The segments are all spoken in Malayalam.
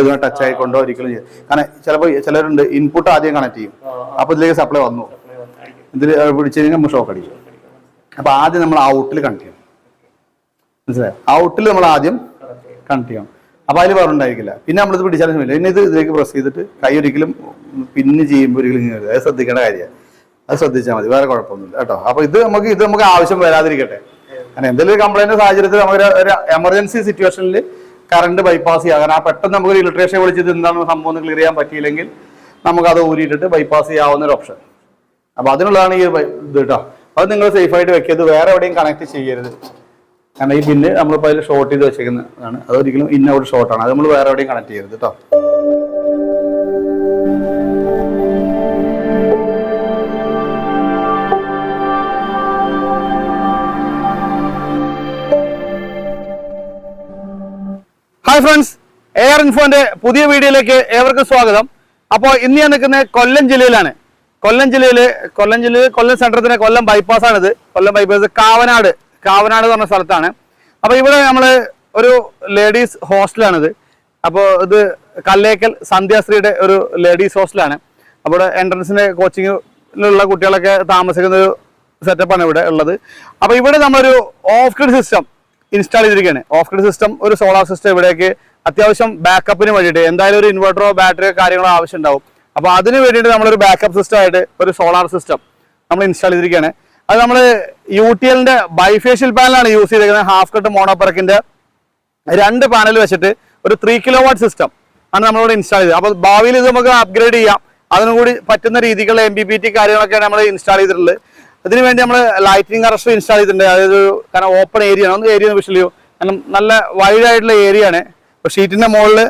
ഇതുമായി ടച്ച് ആയിക്കൊണ്ടോ ഒരിക്കലും ചെയ്യും. കാരണം ചിലപ്പോൾ ചിലരുണ്ട് ഇൻപുട്ട് ആദ്യം കണക്ട് ചെയ്യും. അപ്പൊ ഇതിലേക്ക് സപ്ലൈ വന്നു. ഇതിൽ പിടിച്ചു കഴിഞ്ഞാൽ നമ്മൾ ഷോക്ക് അടിക്കും. അപ്പൊ ആദ്യം നമ്മൾ ഔട്ടിൽ കണക്ട് ചെയ്യണം. മനസ്സിലായോ? ഔട്ടിൽ നമ്മൾ ആദ്യം കണക്ട് ചെയ്യണം. അപ്പൊ അതിൽ വേറെ ഉണ്ടായിരിക്കില്ല. പിന്നെ നമ്മളിത് പിടിച്ചാലും ഇല്ല. ഇനി ഇത് ഇതിലേക്ക് പ്രസ് ചെയ്തിട്ട് കൈ ഒരിക്കലും പിന്നെ ചെയ്യുമ്പോൾ ഒരിക്കലും അത് ശ്രദ്ധിക്കേണ്ട കാര്യമാണ് അത് ശ്രദ്ധിച്ചാൽ മതി. വേറെ കുഴപ്പമൊന്നുമില്ല. കേട്ടോ. അപ്പൊ ഇത് നമുക്ക് ഇത് നമുക്ക് ആവശ്യം വരാതിരിക്കട്ടെ. കാരണം എന്തെങ്കിലും കംപ്ലൈന്റ് സാഹചര്യത്തിൽ നമുക്ക് ഒരു എമർജൻസി സിറ്റുവേഷനിൽ കറണ്ട് ബൈപ്പാസ് ചെയ്യാൻ ആ പെട്ടെന്ന് നമുക്ക് ഇലക്ട്രീഷ്യൻ വിളിച്ചത് എന്താണ് സംഭവം ക്ലിയർ ചെയ്യാൻ പറ്റിയില്ലെങ്കിൽ നമുക്ക് അത് ഊരിയിട്ടിട്ട് ബൈപ്പാസ് ചെയ്യാവുന്ന ഒരു ഓപ്ഷൻ അപ്പൊ അതിനുള്ളതാണ് ഈ ഇത് കേട്ടോ അത് നിങ്ങൾ സേഫായിട്ട് വെക്കരുത് വേറെ എവിടെയും കണക്ട് ചെയ്യരുത്. കാരണം ഈ പിന്നെ നമ്മളിപ്പോൾ അതിൽ ഷോർട്ട് ചെയ്ത് വെച്ചേക്കുന്നതാണ്. അതൊരിക്കലും ഇന്നോട് ഷോർട്ടാണ് അത് നമ്മൾ വേറെ എവിടെയും കണക്ട് ചെയ്യരുത് കേട്ടോ ഹായ് ഫ്രണ്ട്സ് എയർ ഇൻഫോന്റെ പുതിയ വീഡിയോയിലേക്ക് ഏവർക്കും സ്വാഗതം. അപ്പോൾ ഇന്ന് ഞാൻ നിൽക്കുന്നത് കൊല്ലം ജില്ലയിലാണ്. കൊല്ലം ജില്ലയിൽ കൊല്ലം ജില്ലയിൽ കൊല്ലം സെന്ററത്തിന് കൊല്ലം ബൈപ്പാസ് ആണിത്. കൊല്ലം ബൈപ്പാസ് കാവനാട്. കാവനാട് എന്ന് പറഞ്ഞ സ്ഥലത്താണ്. അപ്പോൾ ഇവിടെ നമ്മൾ ഒരു ലേഡീസ് ഹോസ്റ്റലാണിത് അപ്പോൾ ഇത് കല്ലേക്കൽ സന്ധ്യാശ്രീയുടെ ഒരു ലേഡീസ് ഹോസ്റ്റലാണ് അപ്പോൾ ഇവിടെ എൻട്രൻസിന്റെ കോച്ചിങ്ങിലുള്ള കുട്ടികളൊക്കെ താമസിക്കുന്ന ഒരു സെറ്റപ്പാണ് ഇവിടെ ഉള്ളത്. അപ്പോൾ ഇവിടെ നമ്മളൊരു ഓഫ് ഗ്രിഡ് സിസ്റ്റം ഇൻസ്റ്റാൾ ചെയ്തിരിക്കുകയാണ്. ഓഫ് ഗ്രിഡ് സിസ്റ്റം ഒരു സോളാർ സിസ്റ്റം ഇവിടേക്ക് അത്യാവശ്യം ബാക്കപ്പിന് വേണ്ടിയിട്ട്. എന്തായാലും ഒരു ഇൻവെർട്ടറോ ബാറ്ററിയോ കാര്യങ്ങളോ ആവശ്യം ഉണ്ടാവും. അപ്പോൾ അതിന് വേണ്ടിയിട്ട് നമ്മളൊരു ബാക്കപ്പ് സിസ്റ്റം ആയിട്ട് ഒരു സോളാർ സിസ്റ്റം നമ്മൾ ഇൻസ്റ്റാൾ ചെയ്തിരിക്കുകയാണ്. അത് നമ്മൾ യു ടി എല്ലിന്റെ ബൈഫേഷ്യൽ പാനലാണ് യൂസ് ചെയ്തിരിക്കുന്നത്. ഹാഫ് കട്ട് മോണോപ്പറക്കിന്റെ രണ്ട് പാനൽ വെച്ചിട്ട് ഒരു ത്രീ കിലോ വാട്ട് സിസ്റ്റം ആണ് നമ്മളിവിടെ ഇൻസ്റ്റാൾ ചെയ്തത്. അപ്പോൾ ഭാവിയിൽ ഇത് നമുക്ക് അപ്ഗ്രേഡ് ചെയ്യാം. അതിനും കൂടി പറ്റുന്ന രീതിക്കുള്ള എം ബി പി ടി കാര്യങ്ങളൊക്കെയാണ് നമ്മൾ ഇൻസ്റ്റാൾ ചെയ്തിട്ടുള്ളത്. അതിന് വേണ്ടി നമ്മൾ ലൈറ്റിംഗ് അറസ്റ്റ് ഇൻസ്റ്റാൾ ചെയ്തിട്ടുണ്ട്. അതായത് കാരണം ഓപ്പൺ ഏരിയ ആണ്. ഏരിയ ഒന്ന് വിഷയമില്ല കാരണം നല്ല വൈഡ് ആയിട്ടുള്ള ഏരിയ ആണ്. ഇപ്പോൾ ഷീറ്റിന്റെ മുകളിൽ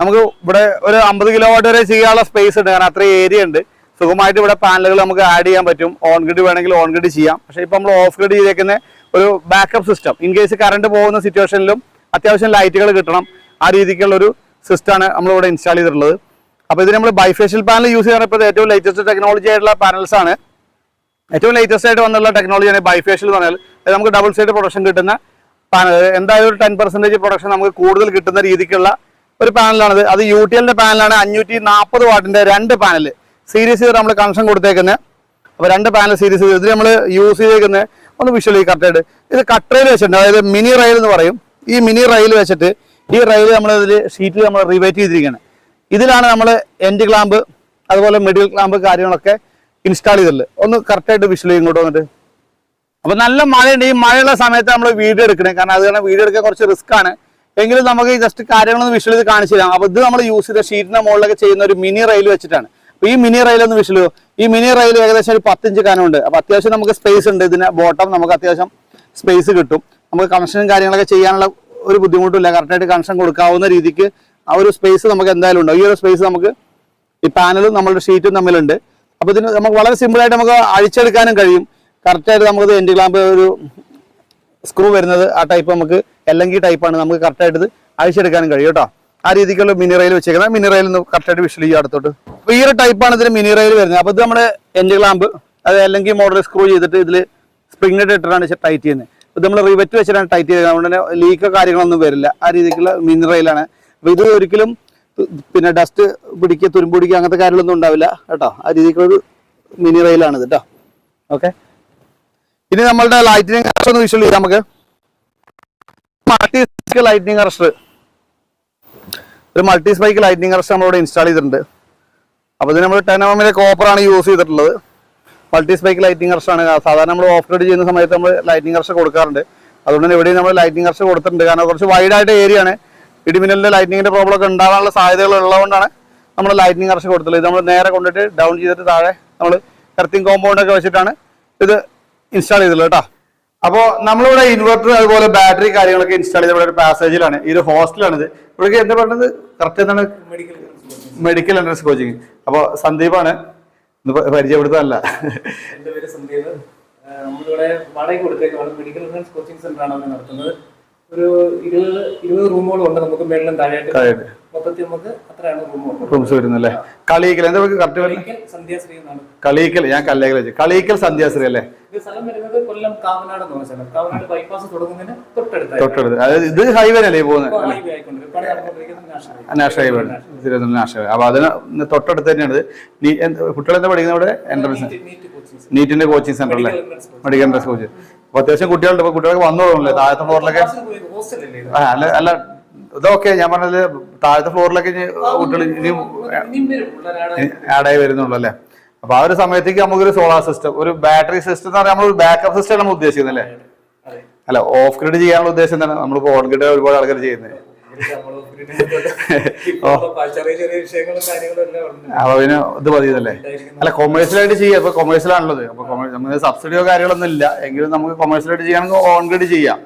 നമുക്ക് ഇവിടെ ഒരു അമ്പത് കിലോ വാട്ട് വരെ ചെയ്യാനുള്ള സ്പേസ് ഉണ്ട്. കാരണം അത്രയും ഏരിയ ഉണ്ട്. സുഖമായിട്ട് ഇവിടെ പാനലുകൾ നമുക്ക് ആഡ് ചെയ്യാൻ പറ്റും. ഓൺ ഗ്രിഡ് വേണമെങ്കിൽ ഓൺ ഗ്രിഡ് ചെയ്യാം. പക്ഷേ ഇപ്പോൾ നമ്മൾ ഓഫ് ഗ്രിഡ് ചെയ്തേക്കുന്ന ഒരു backup system in case current പോകുന്ന സിറ്റുവേഷനിലും അത്യാവശ്യം ലൈറ്റുകൾ കിട്ടണം. ആ രീതിക്കുള്ള ഒരു സിസ്റ്റമാണ് നമ്മളിവിടെ ഇൻസ്റ്റാൾ ചെയ്തിട്ടുള്ളത്. അപ്പോൾ ഇത് നമ്മൾ ബൈഫേഷ്യൽ പാനൽ യൂസ് ചെയ്യാൻ ഇപ്പോൾ ഏറ്റവും ലേറ്റസ്റ്റ് ടെക്നോളജി ആയിട്ടുള്ള പാനൽസ് ആണ്. ഏറ്റവും ലേറ്റസ്റ്റ് ആയിട്ട് വന്നുള്ള ടെക്നോളജിയാണ് ബൈഫേഷ്യൽ എന്ന് പറഞ്ഞാൽ നമുക്ക് ഡബിൾ സൈഡ് പ്രൊഡക്ഷൻ കിട്ടുന്ന പാനൽ എന്തായാലും ഒരു ടെൻ പെർസെന്റേജ് പ്രൊഡക്ഷൻ നമുക്ക് കൂടുതൽ കിട്ടുന്ന രീതിക്കുള്ള ഒരു പാനലാണത് അത് യു ടി എല്ലിന്റെ പാനലാണ് അഞ്ഞൂറ്റി നാൽപ്പത് വാട്ടിന്റെ രണ്ട് പാനൽ സീരീസ് ചെയ്ത് നമ്മൾ കണക്ഷൻ കൊടുത്തേക്കുന്നത് അപ്പോൾ രണ്ട് പാനൽ സീരീസ് ചെയ്ത് ഇത് നമ്മൾ യൂസ് ചെയ്തേക്കുന്നത് ഒന്ന് വിഷ്വലി കറക്റ്റായിട്ട് ഇത് കട്ടറയിൽ വെച്ചിട്ടുണ്ട്. അതായത് മിനി റെയിൽ എന്ന് പറയും. ഈ മിനി റെയിൽ വെച്ചിട്ട് ഈ റെയിൽ നമ്മൾ ഇതിൽ ഷീറ്റിൽ നമ്മൾ റിവേറ്റ് ചെയ്തിരിക്കുകയാണ് ഇതിലാണ് നമ്മൾ എൻഡ് ക്ലാമ്പ് അതുപോലെ മിഡിൽ ക്ലാമ്പ് കാര്യങ്ങളൊക്കെ ഇൻസ്റ്റാൾ ചെയ്തല്ലേ ഒന്ന് കറക്റ്റായിട്ട് ചെയ്യും ഇങ്ങോട്ട് വന്നിട്ട്. അപ്പൊ നല്ല മഴയുണ്ട്. ഈ മഴയുള്ള സമയത്ത് നമ്മൾ വീഡിയോ എടുക്കണേ. കാരണം അത് കാരണം വീഡിയോ എടുക്കാൻ കുറച്ച് റിസ്ക് ആണ്. എങ്കിലും നമുക്ക് ജസ്റ്റ് കാര്യങ്ങളൊന്ന് വിഷ്വൽ ചെയ്ത് കാണിച്ചു തരാം. അപ്പൊ ഇത് നമ്മൾ യൂസ് ചെയ്ത ഷീറ്റിന്റെ മുകളിലൊക്കെ ചെയ്യുന്ന ഒരു മിനി റെയിൽ വെച്ചിട്ടാണ്. അപ്പൊ ഈ മിനി റെയിൽ ഒന്ന് വിഷ്വൽ ഈ മിനി റെയിൽ ഏകദേശം ഒരു പത്തിഞ്ച് കനമുണ്ട്. അപ്പൊ അത്യാവശ്യം നമുക്ക് സ്പേസ് ഉണ്ട്. ഇതിന് ബോട്ടം നമുക്ക് അത്യാവശ്യം സ്പേസ് കിട്ടും. നമുക്ക് കണക്ഷനും കാര്യങ്ങളൊക്കെ ചെയ്യാനുള്ള ഒരു ബുദ്ധിമുട്ടില്ല. കറക്റ്റായിട്ട് കണക്ഷൻ കൊടുക്കാവുന്ന രീതിക്ക് ആ ഒരു സ്പേസ് നമുക്ക് എന്തായാലും ഉണ്ട്. ഈ ഒരു സ്പേസ് നമുക്ക് ഈ പാനലും നമ്മളുടെ ഷീറ്റും തമ്മിലുണ്ട്. അപ്പൊ ഇതിന് നമുക്ക് വളരെ സിമ്പിളായിട്ട് നമുക്ക് അഴിച്ചെടുക്കാനും കഴിയും. കറക്റ്റായിട്ട് നമുക്ക് എൻഡ് ക്ലാമ്പ് ഒരു സ്ക്രൂ വരുന്നത് ആ ടൈപ്പ് നമുക്ക് എല്ലെങ്കിൽ ടൈപ്പാണ് നമുക്ക് കറക്റ്റായിട്ട് ഇത് അഴിച്ചെടുക്കാനും കഴിയും കേട്ടോ. ആ രീതിക്കുള്ള മിനി റെയിൽ വെച്ചേക്കുന്നത്. മിനി നിന്ന് കറക്റ്റായിട്ട് വിഷ്വൽ ചെയ്യുക അടുത്തോട്ട്. അപ്പോൾ ഈ ഒരു ടൈപ്പാണ് ഇതിന് മിനി റെയിൽ വരുന്നത്. അപ്പോൾ ഇത് നമ്മുടെ എൻഡ് ക്ലാമ്പ് അത് അല്ലെങ്കിൽ മോഡൽ സ്ക്രൂ ചെയ്തിട്ട് ഇതിൽ നെറ്റ് ഇട്ടിട്ടാണ് ടൈറ്റ് ചെയ്യുന്നത്. ഇത് നമ്മൾ റിവറ്റ് വെച്ചിട്ടാണ് ടൈറ്റ് ചെയ്യുന്നത്. അതുകൊണ്ട് തന്നെ ലീക്കോ കാര്യങ്ങളൊന്നും വരില്ല. ആ രീതിക്കുള്ള മിനി റെയിലാണ് അപ്പൊ ഇത് ഒരിക്കലും പിന്നെ ഡസ്റ്റ് പിടിക്കുക തുരുമ്പ് പിടിക്കുക അങ്ങനത്തെ കാര്യങ്ങളൊന്നും ഉണ്ടാവില്ല കേട്ടോ. ആ രീതിക്കുള്ളൊരു മിനി റെയിലാണ് ഇത് കേട്ടോ ഓക്കെ ഇനി നമ്മളുടെ ലൈറ്റിനിങ് അറസ്റ്റ് ഒന്ന് വിഷ്വൽ ചെയ്യാം നമുക്ക്. മൾട്ടി സ്പൈക്ക് ലൈറ്റിനിങ് അറസ്റ്റർ ഒരു മൾട്ടി സ്പൈക്ക് ലൈറ്റിനിങ് അറസ്റ്റർ നമ്മളിവിടെ ഇൻസ്റ്റാൾ ചെയ്തിട്ടുണ്ട്. അപ്പോൾ ഇത് നമ്മൾ ടെൻ എം എമ്മിലെ കോപ്പറാണ് യൂസ് ചെയ്തിട്ടുള്ളത്. മൾട്ടി സ്പൈക്ക് ലൈറ്റിംഗ് ആണ്. സാധാരണ നമ്മൾ ഓഫ് റോഡ് ചെയ്യുന്ന സമയത്ത് നമ്മൾ ലൈറ്റിംഗ് അറസ്റ്റ് കൊടുക്കാറുണ്ട്. അതുകൊണ്ട് തന്നെ ഇവിടെയും നമ്മൾ ലൈറ്റിംഗ് അറസ്റ്റ് കൊടുത്തിട്ടുണ്ട്. കാരണം കുറച്ച് വൈഡായിട്ട് ഏരിയ ആണ്. ഇടിമിന്നലിന്റെ ലൈറ്റിങ്ങിന്റെ പ്രോബ്ലം ഒക്കെ ഉണ്ടാവാനുള്ള സാധ്യതകൾ ഉള്ളതുകൊണ്ടാണ് നമ്മൾ ലൈറ്റിംഗ് അറസ്റ്റ് കൊടുത്തുള്ളത് ഇത് നമ്മൾ നേരെ കൊണ്ടിട്ട് ഡൗൺ ചെയ്തിട്ട് താഴെ നമ്മൾ എർത്തിങ് കോമ്പൗണ്ട് ഒക്കെ വെച്ചിട്ടാണ് ഇത് ഇൻസ്റ്റാൾ ചെയ്തിട്ടുള്ളത് കേട്ടോ. അപ്പോൾ നമ്മളിവിടെ ഇൻവെർട്ടർ അതുപോലെ ബാറ്ററി കാര്യങ്ങളൊക്കെ ഇൻസ്റ്റാൾ ചെയ്ത ഇവിടെ ഒരു പാസേജിലാണ് ഈ ഒരു ഹോസ്റ്റലാണിത് ഇവിടേക്ക് എന്താ പറയുന്നത് കറക്റ്റ് എന്താണ്? മെഡിക്കൽ എൻട്രൻസ് കോച്ചിങ് അപ്പോൾ സന്ദീപാണ് ഇന്ന് പരിചയപ്പെടുത്താനല്ല. എന്റെ പേര് സന്ദീപ്. നമ്മളിവിടെ വാടക കൊടുത്തേക്കാണ്. മെഡിക്കൽ എൻട്രൻസ് കോച്ചിങ് സെന്ററാണ് നടത്തുന്നത്. ഒരു ഇരുപത് ഇരുപത് റൂമുകളും ഉണ്ട് നമുക്ക് മേളിലും താഴെയായിട്ട്. മൊത്തത്തിൽ നമുക്ക് അത്രയാണ് റൂമുകൾ റൂംസ് വരുന്നല്ലേ? കളീക്കൽ എന്താ കറക്റ്റ് സന്ധ്യാശ്രീ എന്നാണ്. കളിയിക്കൽ ഞാൻ കല്ലേക്കൽ വെച്ചു. കളിയിക്കൽ സന്ധ്യാശ്രീ അല്ലേ? ഇത് സ്ഥലം വരുന്നത് കൊല്ലം കാവനാട് എന്ന് പറഞ്ഞ സ്ഥലം. കാവനാട് ബൈപ്പാസ് തുടങ്ങുന്നതിന് തൊട്ടടുത്ത്. അതായത് ഇത് ഹൈവേ അല്ലേ പോകുന്നത്? National highway. Thiruvananthapuram national highway അപ്പൊ അതിന് തൊട്ടടുത്ത് തന്നെയാണ് കുട്ടികൾ എന്ത് പഠിക്കുന്നത് ഇവിടെ എൻട്രൻസ് നീറ്റിന്റെ കോച്ചിങ് സെന്റർ അല്ലേ? Medical entrance coaching. അപ്പൊ അത്യാവശ്യം കുട്ടികളുണ്ട്. കുട്ടികളൊക്കെ കുട്ടികൾക്ക് വന്നു താഴത്തെ ഫ്ലോറിലൊക്കെ അല്ല അല്ല ഇതൊക്കെ ഞാൻ പറഞ്ഞത് താഴത്തെ ഫ്ലോറിലൊക്കെ കുട്ടികൾ ഇനി ഇനിയും ആഡായി വരുന്നുള്ളൂ അല്ലേ? അപ്പൊ ആ ഒരു സമയത്തേക്ക് നമുക്കൊരു സോളാർ സിസ്റ്റം ഒരു ബാറ്ററി സിസ്റ്റം എന്ന് പറഞ്ഞാൽ നമ്മൾ ബാക്കപ്പ് സിസ്റ്റം ആണ് ഉദ്ദേശിക്കുന്നത് അല്ലേ? അല്ല ഓഫ് ഗ്രിഡ് ചെയ്യാനുള്ള ഉദ്ദേശം എന്താണ്? നമ്മളിപ്പോ ഓൺ ഗ്രിഡ് ഒരുപാട് ആൾക്കാർ ചെയ്യുന്നത്. അപ്പൊ പിന്നെ ഇത് പതിയതല്ലേ? അല്ല കൊമേഴ്സ്യലായിട്ട് ചെയ്യാം. ഇപ്പൊ കൊമേഴ്സ്യലാണുള്ളത് അപ്പൊ നമുക്ക് സബ്സിഡിയോ കാര്യങ്ങളൊന്നും ഇല്ല. എങ്കിലും നമുക്ക് കൊമേഴ്സ്യലായിട്ട് ചെയ്യാണെങ്കിൽ ഓൺ ഗ്രിഡ് ചെയ്യാം.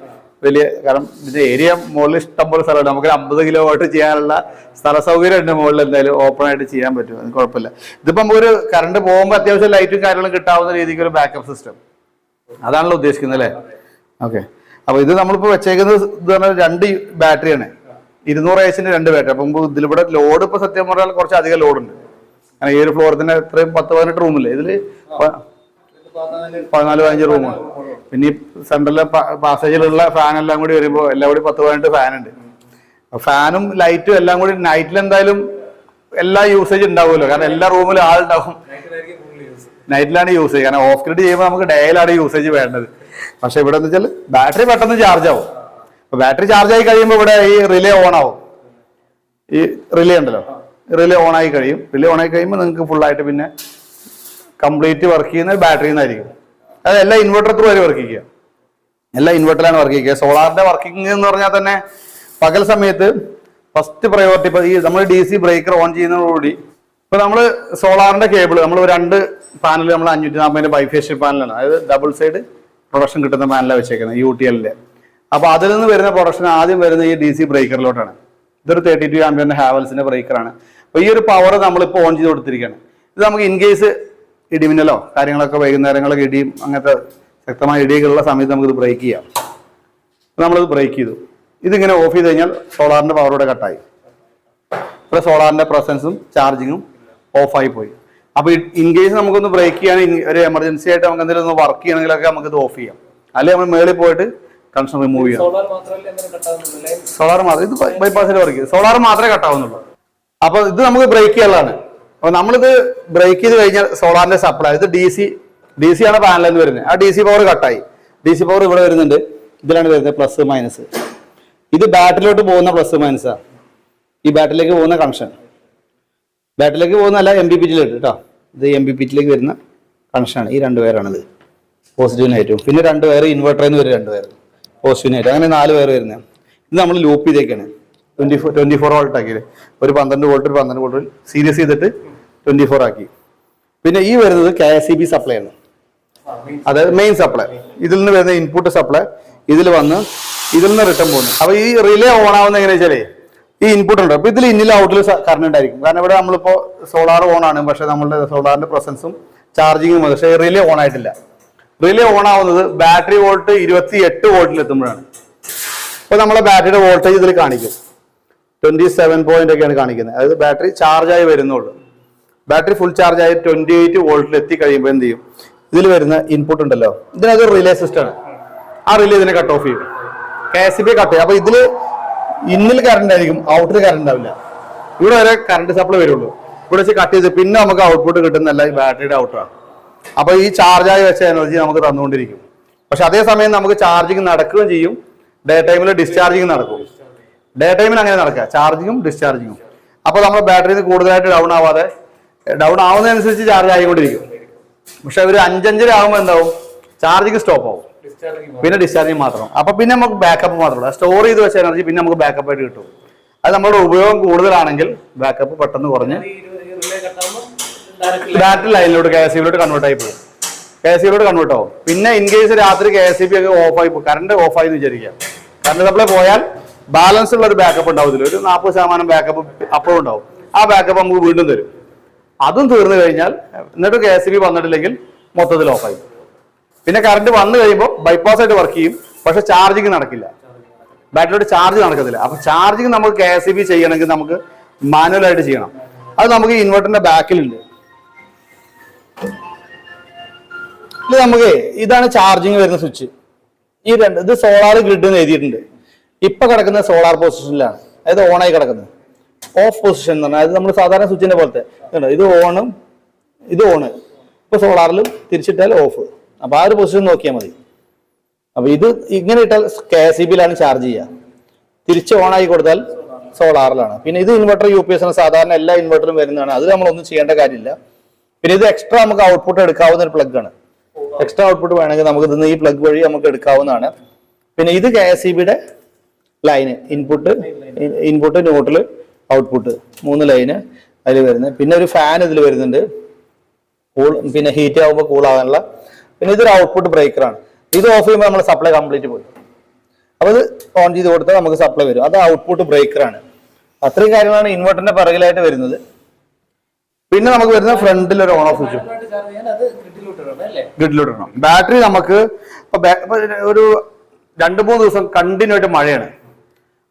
വലിയ കാരണം ഇതിന്റെ ഏരിയ മുകളിൽ ഇഷ്ടം പോലെ സ്ഥലമുണ്ട്. നമുക്ക് അമ്പത് കിലോ വോട്ട് ചെയ്യാനുള്ള സ്ഥല സൗകര്യം ഉണ്ട് മുകളിൽ. എന്തായാലും ഓപ്പൺ ആയിട്ട് ചെയ്യാൻ പറ്റും. അത് കുഴപ്പമില്ല. ഇതിപ്പോ നമുക്കൊരു കറണ്ട് പോകുമ്പോൾ അത്യാവശ്യം ലൈറ്റും കാര്യങ്ങളും കിട്ടാവുന്ന രീതിക്ക് ഒരു ബാക്കപ്പ് സിസ്റ്റം അതാണല്ലോ ഉദ്ദേശിക്കുന്നത് അല്ലേ? ഓക്കെ അപ്പൊ ഇത് നമ്മളിപ്പോ വെച്ചേക്കുന്നത് ഇത് പറഞ്ഞാൽ രണ്ട് ബാറ്ററിയാണ് ഇരുന്നൂറ് ഏച്ചിന്റെ രണ്ട് ബാറ്ററി അപ്പം ഇതിലിവിടെ ലോഡ് ഇപ്പൊ സത്യം പറഞ്ഞാൽ കുറച്ച് അധികം ലോഡ് ഉണ്ട്. കാരണം ഈ ഒരു ഫ്ലോറത്തിന് ഇത്രയും പത്ത് പതിനെട്ട് റൂമില്ലേ ഇതിൽ പതിനാല് പതിനഞ്ച് റൂമാണ് പിന്നെ ഈ സെൻട്രലിലെ പാസേജിലുള്ള ഫാൻ എല്ലാം കൂടി വരുമ്പോൾ എല്ലാം കൂടി പത്ത് പതിനെട്ട് ഫാൻ ഉണ്ട്. ഫാനും ലൈറ്റും എല്ലാം കൂടി നൈറ്റിൽ എന്തായാലും എല്ലാ യൂസേജ് ഉണ്ടാവുമല്ലോ. കാരണം എല്ലാ റൂമിലും ആളുണ്ടാവും നൈറ്റിലാണ് യൂസ് ചെയ്യുക കാരണം ഓഫ് ഗ്രിഡ് ചെയ്യുമ്പോൾ നമുക്ക് ഡേയിലാണ് യൂസേജ് വേണ്ടത്. പക്ഷെ ഇവിടെ എന്ന് വെച്ചാൽ ബാറ്ററി പെട്ടെന്ന് ചാർജ് ആവും. ബാറ്ററി ചാർജ് ആയി കഴിയുമ്പോൾ ഇവിടെ ഈ റിലേ ഓൺ ആവും. ഈ റിലേ ഉണ്ടല്ലോ. റിലേ ഓൺ ആയി കഴിയും. റിലേ ഓൺ ആയി കഴിയുമ്പോൾ നിങ്ങൾക്ക് ഫുൾ ആയിട്ട് പിന്നെ കംപ്ലീറ്റ് വർക്ക് ചെയ്യുന്ന ബാറ്ററിയിൽ നിന്നായിരിക്കും അത് എല്ലാ ഇൻവെർട്ടർ ത്രൂ വരെ വർക്ക് ചെയ്യുക. എല്ലാ ഇൻവെർട്ടറിലാണ് വർക്ക് ചെയ്യുക. സോളാറിന്റെ വർക്കിംഗ് എന്ന് പറഞ്ഞാൽ തന്നെ പകൽ സമയത്ത് ഫസ്റ്റ് പ്രയോറിറ്റി ഇപ്പൊ ഈ നമ്മൾ ഡി സി ബ്രേക്കർ ഓൺ ചെയ്യുന്നതോടുകൂടി ഇപ്പൊ നമ്മൾ സോളാറിന്റെ കേബിൾ നമ്മൾ രണ്ട് പാനൽ നമ്മൾ അഞ്ഞൂറ്റി നാൽപ്പതിന്റെ ബൈഫേഷ്യൽ പാനലാണ് അതായത് ഡബിൾ സൈഡ് പ്രൊഡക്ഷൻ കിട്ടുന്ന പാനലാണ് വെച്ചേക്കുന്നത് യു ടി എല്ലിന്റെ അപ്പൊ അതിൽ നിന്ന് വരുന്ന പ്രൊഡക്ഷൻ ആദ്യം വരുന്ന ഈ ഡി സി ബ്രേക്കറിലോട്ടാണ് ഇതൊരു തേർട്ടി ടു ആംബിയറിന്റെ ഹാവൽസിന്റെ ബ്രേക്കറാണ് അപ്പോൾ ഈ ഒരു പവർ നമ്മളിപ്പോൾ ഓൺ ചെയ്ത് കൊടുത്തിരിക്കുകയാണ്. ഇത് നമുക്ക് ഇൻ കേസ് ഇടിമിന്നലോ കാര്യങ്ങളൊക്കെ വൈകുന്നേരങ്ങളൊക്കെ ഇടിയും അങ്ങനത്തെ ശക്തമായ ഇടിയൊക്കെയുള്ള സമയത്ത് നമുക്കിത് ബ്രേക്ക് ചെയ്യാം. നമ്മളിത് ബ്രേക്ക് ചെയ്തു. ഇതിങ്ങനെ ഓഫ് ചെയ്ത് കഴിഞ്ഞാൽ സോളാറിന്റെ പവറോടെ കട്ടായി ഇപ്പോൾ സോളാറിന്റെ പ്രസൻസും ചാർജിങ്ങും ഓഫായി പോയി. അപ്പോൾ ഇൻ കേസ് നമുക്കൊന്ന് ബ്രേക്ക് ചെയ്യാൻ ഒരു എമർജൻസി ആയിട്ട് നമുക്ക് എന്തെങ്കിലും ഒന്ന് വർക്ക് ചെയ്യണമെങ്കിലൊക്കെ നമുക്ക് ഇത് ഓഫ് ചെയ്യാം. അല്ലെങ്കിൽ നമ്മൾ മേളിൽ പോയിട്ട് കണക്ഷൻ റിമൂവ് ചെയ്യാം. സോളാർ മാത്രം. ഇത് ബൈപ്പാസിൽ വർക്ക് സോളാർ മാത്രമേ കട്ടാവുന്നുള്ളൂ. അപ്പൊ ഇത് നമുക്ക് ബ്രേക്ക് ചെയ്യാനുള്ളതാണ്. അപ്പൊ നമ്മളിത് ബ്രേക്ക് ചെയ്ത് കഴിഞ്ഞാൽ സോളാറിന്റെ സപ്ലൈ ഇത് ഡി സി ഡി സി ആണ് പാനലിൽ നിന്ന് വരുന്നത്. ആ ഡി സി പവർ കട്ടായി ഡി സി പവർ ഇവിടെ വരുന്നുണ്ട്. ഇതിലാണ് വരുന്നത് പ്ലസ് മൈനസ് ഇത് ബാറ്ററിയിലോട്ട് പോകുന്ന പ്ലസ് മൈനസ് ആ. ഈ ബാറ്ററിലേക്ക് പോകുന്ന കണക്ഷൻ ബാറ്ററിയിലേക്ക് പോകുന്നതല്ല എം ബി പിറ്റിലോട്ട് കേട്ടോ. ഇത് എം ബി പിറ്റിലേക്ക് വരുന്ന കണക്ഷനാണ് ഈ രണ്ട് പേരാണിത് പോസിറ്റീവ് നെഗറ്റീവ്. പിന്നെ രണ്ട് പേര് ഇൻവെർട്ടറിൽ നിന്ന് വരും രണ്ട് പേര് നെഗറ്റീവ് അങ്ങനെ നാല് പേര് വരുന്നത് ഇത് നമ്മൾ loop ചെയ്തേക്കാണ്. Twenty four twenty four volt ആക്കിയത്. ഒരു പന്ത്രണ്ട് വോൾട്ട് ഒരു പന്ത്രണ്ട് വോൾട്ട് സീരിയസ് ചെയ്തിട്ട് ട്വന്റി ഫോർ ആക്കി. പിന്നെ ഈ വരുന്നത് K S C B supply ആണ്. അതായത് മെയിൻ സപ്ലൈ ഇതിൽ നിന്ന് വരുന്ന ഇൻപുട്ട് സപ്ലൈ ഇതിൽ വന്ന് ഇതിൽ നിന്ന് റിട്ടേൺ പോകുന്നു. അപ്പോൾ ഈ റിലേ ഓൺ ആവുന്ന എങ്ങനെ വെച്ചാലേ ഈ ഇൻപുട്ട് ഉണ്ട്. അപ്പൊ ഇതിൽ ഇന്നിൽ ഔട്ടിൽ കറണ്ട് ഉണ്ടായിരിക്കും. കാരണം ഇവിടെ നമ്മളിപ്പോ സോളാർ ഓൺ ആണ്. പക്ഷെ നമ്മളുടെ സോളാറിന്റെ പ്രസൻസും ചാർജിങ്ങും പക്ഷേ റിലേ ഓൺ ആയിട്ടില്ല. റിലേ ഓൺ ആവുന്നത് ബാറ്ററി വോൾട്ട് ഇരുപത്തി എട്ട് വോൾട്ടിൽ എത്തുമ്പോഴാണ്. അപ്പൊ നമ്മളെ ബാറ്ററിയുടെ വോൾട്ടേജ് ഇതിൽ കാണിക്കും. ട്വന്റി സെവൻ പോയിന്റ് ഒക്കെയാണ് കാണിക്കുന്നത്. അതായത് ബാറ്ററി ചാർജ് ആയി വരുന്നുള്ളൂ. ബാറ്ററി ഫുൾ ചാർജ് ആയി ട്വന്റി എയ്റ്റ് വോൾട്ടിൽ എത്തി കഴിയുമ്പോൾ എന്ത് ചെയ്യും? ഇതിൽ വരുന്ന ഇൻപുട്ട് ഉണ്ടല്ലോ. ഇതിനകത്ത് റിലേ സിസ്റ്റം ആണ്. ആ റിലേ ഇതിനെ കട്ട് ഓഫ് ചെയ്യും. കെ എസ് ബി കട്ട് ചെയ്യും. അപ്പൊ ഇതിൽ ഇന്നിൽ കറണ്ട് ആയിരിക്കും ഔട്ടിൽ കറണ്ട് ഉണ്ടാവില്ല. ഇവിടെ വരെ കറണ്ട് സപ്ലൈ വരുള്ളൂ. ഇവിടെ വെച്ച് കട്ട് ചെയ്ത് പിന്നെ നമുക്ക് ഔട്ട്പുട്ട് കിട്ടുന്നല്ല ഈ ബാറ്ററിയുടെ ഔട്ടാണ് അപ്പൊ ഈ ചാർജായി വെച്ച എനർജി നമുക്ക് തന്നുകൊണ്ടിരിക്കും. പക്ഷെ അതേസമയം നമുക്ക് ചാർജിങ് നടക്കുകയും ചെയ്യും. ഡേ ടൈമിൽ ഡിസ്ചാർജിങ് നടക്കും. ഡേ ടൈമിൽ അങ്ങനെ നടക്കുക. ചാർജിങ്ങും ഡിസ്ചാർജിങ്ങും അപ്പോൾ നമ്മുടെ ബാറ്ററി കൂടുതലായിട്ട് ഡൗൺ ആവാതെ ഡൗൺ ആവുന്നതനുസരിച്ച് ചാർജ് ആയിക്കൊണ്ടിരിക്കും. പക്ഷെ ഒരു അഞ്ചഞ്ചര ആകുമ്പോൾ എന്താവും? ചാർജിങ് സ്റ്റോപ്പ് ആവും. പിന്നെ ഡിസ്ചാർജിങ് മാത്രം. അപ്പൊ പിന്നെ നമുക്ക് ബാക്കപ്പ് മാത്രമല്ല. സ്റ്റോർ ചെയ്ത് വെച്ച എനർജി പിന്നെ നമുക്ക് ബാക്കപ്പ് ആയിട്ട് കിട്ടും. അത് നമ്മുടെ ഉപയോഗം കൂടുതലാണെങ്കിൽ ബാക്കപ്പ് പെട്ടെന്ന് കുറഞ്ഞ് ഡയറക്റ്റ് ലൈനിലോട്ട് കെ എസ് സിയിലോട്ട് കൺവേർട്ട് ആയി പോകും കെ എസ് സിയിലോട്ട് കൺവേർട്ട് ആവും. പിന്നെ ഇൻ കേസ് രാത്രി കെ എസ് സി ബി ഒക്കെ ഓഫ് ആയി പോകും കറണ്ട് ഓഫ് ആയി എന്ന് വിചാരിക്കുക. കറണ്ട് സപ്ലൈ പോയാൽ ബാലൻസ് ഉള്ള ഒരു ബാക്കപ്പ് ഉണ്ടാവില്ല ഒരു നാൽപ്പത് ശതമാനം ബാക്കപ്പ് അപ്പോഴും ഉണ്ടാവും. ആ ബാക്കപ്പ് നമുക്ക് വീണ്ടും തരും. അതും തീർന്നു കഴിഞ്ഞാൽ എന്നിട്ട് കെ എസ് ബി വന്നിട്ടില്ലെങ്കിൽ മൊത്തത്തിൽ ഓഫ് ആയി. പിന്നെ കറണ്ട് വന്നു കഴിയുമ്പോൾ ബൈപ്പാസ് ആയിട്ട് വർക്ക് ചെയ്യും. പക്ഷെ ചാർജിങ് നടക്കില്ല. ബാറ്ററിയുടെ ചാർജ് നടക്കത്തില്ല. അപ്പൊ ചാർജിങ് നമുക്ക് കെ എസ് ബി ചെയ്യണമെങ്കിൽ നമുക്ക് മാനുവൽ ആയിട്ട് ചെയ്യണം. അത് നമുക്ക് ഇൻവെർട്ടറിന്റെ ബാക്കിലുണ്ട് ഇത് നമുക്ക് ഇതാണ് ചാർജിങ് വരുന്ന സ്വിച്ച് ഈ രണ്ട് ഇത് സോളാർ ഗ്രിഡ് എന്ന് എഴുതിയിട്ടുണ്ട്. ഇപ്പൊ കിടക്കുന്ന സോളാർ പൊസിഷനിലാണ് അതായത് ഓണായി കിടക്കുന്നത് ഓഫ് പൊസിഷൻ എന്ന് പറഞ്ഞാൽ അത് നമ്മൾ സാധാരണ സ്വിച്ചിന്റെ പോലത്തെ. ഇത് ഓണും ഇത് ഓണ് ഇപ്പൊ സോളാറിലും തിരിച്ചിട്ടാൽ ഓഫ് അപ്പൊ ആ ഒരു പൊസിഷൻ നോക്കിയാൽ മതി. അപ്പൊ ഇത് ഇങ്ങനെ ഇട്ടാൽ കെ എസ് ബിയിലാണ് ചാർജ് ചെയ്യുക. തിരിച്ച് ഓൺ ആയി കൊടുത്താൽ സോളാറിലാണ് പിന്നെ ഇത് ഇൻവെർട്ടർ യു പി എസ് ആണ് സാധാരണ എല്ലാ ഇൻവെർട്ടറും വരുന്നതാണ്. അത് നമ്മളൊന്നും ചെയ്യേണ്ട കാര്യമില്ല. പിന്നെ ഇത് എക്സ്ട്രാ നമുക്ക് ഔട്ട്പുട്ട് എടുക്കാവുന്ന ഒരു പ്ലഗ് ആണ്. എക്സ്ട്രാ ഔട്ട്പുട്ട് വേണമെങ്കിൽ നമുക്ക് ഇതിന്ന് ഈ പ്ലഗ് വഴി നമുക്ക് എടുക്കാവുന്നതാണ്. പിന്നെ ഇത് കെ എസ് ഇ ബിയുടെ line input input neutral output മൂന്ന് ലൈന് അതിൽ വരുന്നത്. പിന്നെ ഒരു ഫാൻ ഇതിൽ വരുന്നുണ്ട്. കൂൾ പിന്നെ ഹീറ്റ് ആകുമ്പോൾ കൂൾ ആകാനുള്ള. പിന്നെ ഇതൊരു ഔട്ട്പുട്ട് ബ്രേക്കറാണ് ഇത് ഓഫ് ചെയ്യുമ്പോൾ നമ്മൾ സപ്ലൈ കംപ്ലീറ്റ് പോയി. അപ്പോൾ ഇത് ഓൺ ചെയ്ത് കൊടുത്താൽ നമുക്ക് സപ്ലൈ വരും. അത് ഔട്ട്പുട്ട് ബ്രേക്കറാണ് അത്രയും കാര്യങ്ങളാണ് ഇൻവെർട്ടറിന്റെ പിറകിലായിട്ട് വരുന്നത്. പിന്നെ നമുക്ക് വരുന്ന ഫ്രണ്ടിൽ ഒരു ഓൺ ഓഫ് സ്വിച്ച്. ഗ്രിഡിലോട്ട് ഇടണം ബാറ്ററി നമുക്ക് ഒരു രണ്ട് മൂന്ന് ദിവസം കണ്ടിന്യൂ ആയിട്ട് മഴയാണ്.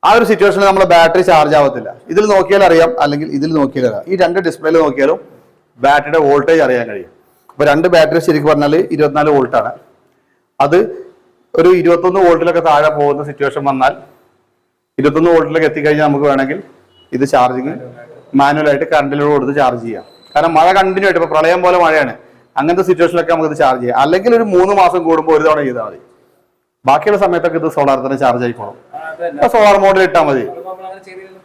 ആ ഒരു സിറ്റുവേഷനിൽ നമ്മൾ ബാറ്ററി ചാർജ് ആവത്തില്ല. ഇതിൽ നോക്കിയാൽ അറിയാം അല്ലെങ്കിൽ ഇതിൽ നോക്കിയാൽ അറിയാം. ഈ രണ്ട് ഡിസ്പ്ലേയിൽ നോക്കിയാലും ബാറ്ററിയുടെ വോൾട്ടേജ് അറിയാൻ കഴിയും. അപ്പോൾ രണ്ട് ബാറ്ററി ശരിക്കും പറഞ്ഞാൽ ഇരുപത്തിനാല് വോൾട്ടാണ് അത് ഒരു ഇരുപത്തൊന്ന് വോൾട്ടിലൊക്കെ താഴെ പോകുന്ന സിറ്റുവേഷൻ വന്നാൽ ഇരുപത്തൊന്ന് വോൾട്ടിലേക്ക് എത്തിക്കഴിഞ്ഞാൽ നമുക്ക് വേണമെങ്കിൽ ഇത് ചാർജിങ് മാനുവലായിട്ട് കറണ്ടിലൂടെ കൊടുത്ത് ചാർജ് ചെയ്യാം. കാരണം മഴ കണ്ടിന്യൂ ആയിട്ട് ഇപ്പൊ പ്രളയം പോലെ മഴയാണ്. അങ്ങനത്തെ സിറ്റുവേഷനിലൊക്കെ നമുക്ക് ഇത് ചാർജ് ചെയ്യാം. അല്ലെങ്കിൽ ഒരു മൂന്ന് മാസം കൂടുമ്പോൾ ഒരു തവണ ചെയ്താൽ മതി. ബാക്കിയുള്ള സമയത്തൊക്കെ ഇത് സോളാർ തന്നെ ചാർജ് ആയിക്കോളും. സോളാർ മോഡിൽ ഇട്ടാൽ മതി.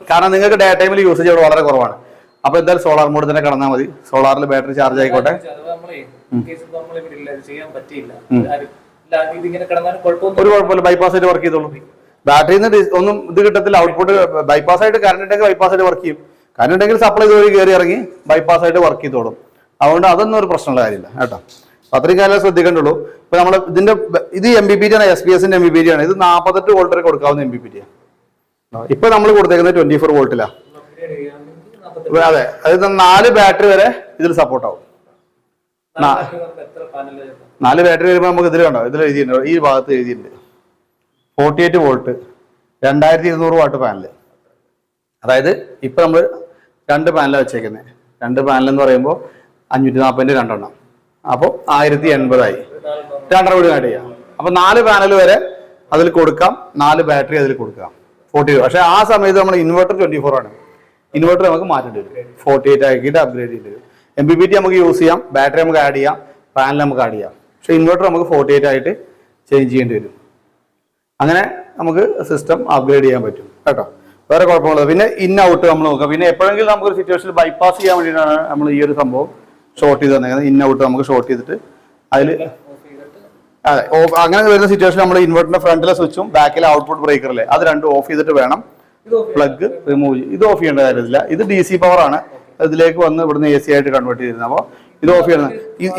കാരണം നിങ്ങൾക്ക് ഡേ ടൈമിൽ യൂസേജ് അവിടെ വളരെ കുറവാണ്. അപ്പൊ എന്തായാലും സോളാർ മോഡിൽ തന്നെ കടന്നാൽ മതി. സോളാറിൽ ബാറ്ററി ചാർജ് ആയിക്കോട്ടെ. ഒരു കുഴപ്പമില്ല. ബൈപ്പാസ് ആയിട്ട് വർക്ക് ചെയ്തോളൂ. ബാറ്ററിന്ന് ഒന്നും ഇത് കിട്ടത്തില്ല. ഔട്ട്പുട്ട് ബൈപ്പാസ് ആയിട്ട് കറണ്ട് ഉണ്ടെങ്കിൽ ബൈപ്പാസ് ആയിട്ട് വർക്ക് ചെയ്യും. ഉണ്ടെങ്കിൽ സപ്ലൈ വഴി കയറി ഇറങ്ങി ബൈപ്പാസ് ആയിട്ട് വർക്ക് ചെയ്തോളും അതുകൊണ്ട് അതൊന്നും ഒരു പ്രശ്നമുള്ള കാര്യമില്ല കേട്ടോ. അത്രയും കാലം ശ്രദ്ധിക്കേണ്ടുള്ളൂ. ഇപ്പൊ നമ്മൾ ഇതിന്റെ ഇത് എം ബി പി ടി ആണ് എസ് ബി എസിന്റെ എം ബി പി ടി ആണ്. ഇത് നാൽപ്പത്തെട്ട് വോൾട്ട് വരെ കൊടുക്കാവുന്ന എം ബി പി ടി ആണ്. ഇപ്പൊ നമ്മൾ കൊടുത്തേക്കുന്നത് ട്വന്റി ഫോർ വോൾട്ടിലാ upgrade ചെയ്യാമെങ്കിൽ നാപ്പത്തെട്ട് അതെ അതായത് നാല് ബാറ്ററി വരെ ഇതിൽ സപ്പോർട്ട് ആവും. നാല് ബാറ്ററി വരുമ്പോൾ നമുക്ക് ഇതിൽ കണ്ടോ? ഇതിൽ എഴുതിയിട്ടുണ്ട്. ഈ ഭാഗത്ത് എഴുതിയിട്ടുണ്ട്. ഫോർട്ടി എയ്റ്റ് വോൾട്ട് രണ്ടായിരത്തി ഇരുന്നൂറ് വാട്ട് പാനൽ അതായത് ഇപ്പൊ നമ്മൾ രണ്ട് പാനലാണ് വെച്ചേക്കുന്നത് രണ്ട് പാനൽ എന്ന് പറയുമ്പോൾ അഞ്ഞൂറ്റി നാൽപ്പതിന്റെ രണ്ടെണ്ണം. അപ്പോൾ ആയിരത്തി എൺപതായി രണ്ടര കൂടി ആഡ് ചെയ്യാം. അപ്പോൾ നാല് പാനൽ വരെ അതിൽ കൊടുക്കാം. നാല് ബാറ്ററി അതിൽ കൊടുക്കാം. ഫോർട്ടി പക്ഷേ ആ സമയത്ത് നമ്മൾ ഇൻവെർട്ടർ ട്വന്റി ഫോർ ആണ്. ഇൻവെർട്ടർ നമുക്ക് മാറ്റേണ്ടി വരും. ഫോർട്ടി എയ്റ്റ് ആക്കിയിട്ട് അപ്ഗ്രേഡ് ചെയ്യേണ്ടി വരും. എം ബി ടി നമുക്ക് യൂസ് ചെയ്യാം. ബാറ്ററി നമുക്ക് ആഡ് ചെയ്യാം. പാനൽ നമുക്ക് ആഡ് ചെയ്യാം. പക്ഷേ ഇൻവെർട്ടർ നമുക്ക് ഫോർട്ടി എയ്റ്റ് ആയിട്ട് ചേഞ്ച് ചെയ്യേണ്ടി വരും. അങ്ങനെ നമുക്ക് സിസ്റ്റം അപ്ഗ്രേഡ് ചെയ്യാൻ പറ്റും. കേട്ടോ? വേറെ കുഴപ്പമില്ല പിന്നെ ഇൻ ഔട്ട് നമ്മൾ നോക്കാം പിന്നെ എപ്പോഴെങ്കിലും നമുക്കൊരു സിറ്റുവേഷനിൽ ബൈപ്പാസ് ചെയ്യാൻ വേണ്ടിയിട്ടാണ് നമ്മൾ ഈ ഒരു സംഭവം ഷോർട്ട് ചെയ്ത് തന്നേക്കുന്നത് ഇൻ ഔട്ട് നമുക്ക് ഷോർട്ട് ചെയ്തിട്ട് അതിൽ അതെ അങ്ങനെ വരുന്ന സിറ്റുവേഷൻ നമ്മൾ ഇൻവെർട്ടറിന്റെ ഫ്രണ്ടിലെ സ്വിച്ചും ബാക്കിലെ ഔട്ട്പുട്ട് ബ്രേക്കറിലെ അത് രണ്ടും ഓഫ് ചെയ്തിട്ട് വേണം പ്ലഗ് റിമൂവ് ചെയ്യും ഇത് ഓഫ് ചെയ്യേണ്ട കാര്യമില്ല. ഇത് ഡി സി പവർ ആണ്. ഇതിലേക്ക് വന്ന് ഇവിടുന്ന് എ സി ആയിട്ട് കൺവേർട്ട് ചെയ്തിരുന്നത് അപ്പോൾ ഇത് ഓഫ് ചെയ്യണം.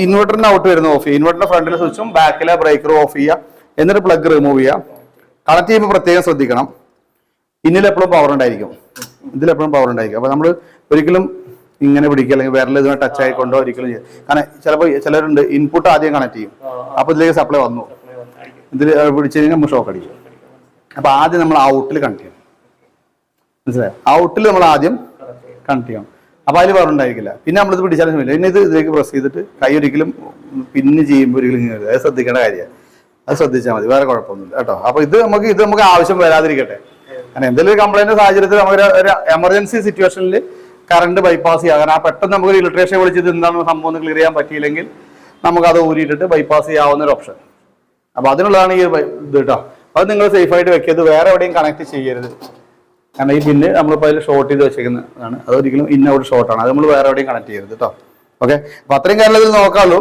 ഇൻവെർട്ടറിന്റെ ഔട്ട് വരുന്ന ഓഫ് ചെയ്യും. ഇൻവെർട്ടറിന്റെ ഫ്രണ്ടിലെ സ്വിച്ചും ബാക്കിലെ ബ്രേക്കറും ഓഫ് ചെയ്യുക. എന്നിട്ട് പ്ലഗ് റിമൂവ് ചെയ്യുക. കണക്ട് ചെയ്യുമ്പോൾ പ്രത്യേകം ശ്രദ്ധിക്കണം. ഇന്നിൽ എപ്പോഴും പവർ ഉണ്ടായിരിക്കും. ഇതിലെപ്പോഴും പവർ ഉണ്ടായിരിക്കും. അപ്പൊ നമ്മൾ ഒരിക്കലും ഇങ്ങനെ പിടിക്കുക അല്ലെങ്കിൽ വിരൽ ഇതിനെ ടച്ച് ആയിക്കൊണ്ടോ ഒരിക്കലും കാരണം ചിലപ്പോൾ ചിലരുണ്ട് ഇൻപുട്ട് ആദ്യം കണക്ട് ചെയ്യും. അപ്പൊ ഇതിലേക്ക് സപ്ലൈ വന്നു. ഇതിൽ പിടിച്ചു കഴിഞ്ഞാൽ നമ്മൾ ഷോക്ക് അടിക്കും. അപ്പൊ ആദ്യം നമ്മൾ ഔട്ടിൽ കണക്ട് ചെയ്യണം. മനസ്സിലായോ? ഔട്ടിൽ നമ്മൾ ആദ്യം കണക്ട് ചെയ്യണം. അപ്പൊ അതിൽ ഉണ്ടായിരിക്കില്ല. പിന്നെ നമ്മളിത് പിടിച്ചാലും ഇല്ല പിന്നെ ഇത് ഇതിലേക്ക് പ്രസ് ചെയ്തിട്ട് കൈ ഒരിക്കലും പിന്ന് ചെയ്യുമ്പോൾ ഒരിക്കലും അത് ശ്രദ്ധിക്കേണ്ട കാര്യമാണ് അത് ശ്രദ്ധിച്ചാൽ മതി. വേറെ കുഴപ്പമൊന്നുമില്ല. കേട്ടോ. അപ്പൊ ഇത് നമുക്ക് ഇത് നമുക്ക് ആവശ്യം വരാതിരിക്കട്ടെ. കാരണം എന്തെങ്കിലും കംപ്ലൈന്റ് സാഹചര്യത്തിൽ നമുക്ക് ഒരു- ഒരു എമർജൻസി സിറ്റുവേഷനിൽ കറണ്ട് ബൈപ്പാസ് ചെയ്യാം. കാരണം ആ പെട്ടെന്ന് നമുക്ക് ഇലക്ട്രീഷ്യൻ വിളിച്ചത് എന്താണ് സംഭവം എന്ന് ക്ലിയർ ചെയ്യാൻ പറ്റിയില്ലെങ്കിൽ നമുക്ക് അത് ഊരിയിട്ടിട്ട് ബൈപ്പാസ് ചെയ്യാവുന്ന ഒരു ഓപ്ഷൻ അപ്പൊ അതിനുള്ളതാണ് ഈ ഇത് കേട്ടോ അത് നിങ്ങൾ സേഫായിട്ട് വെക്കരുത്. വേറെ എവിടെയും കണക്ട് ചെയ്യരുത്. കാരണം ഈ പിന്ന് നമ്മളിപ്പോൾ അതിൽ ഷോർട്ട് ചെയ്ത് വെച്ചേക്കുന്നതാണ്. അതൊരിക്കലും ഇൻ ഔട്ട് ഷോർട്ടാണ് അത് നമ്മൾ വേറെ എവിടെയും കണക്ട് ചെയ്യരുത് കേട്ടോ ഓക്കെ അപ്പൊ അത്രയും കാര്യം ഇതിൽ നോക്കാമല്ലോ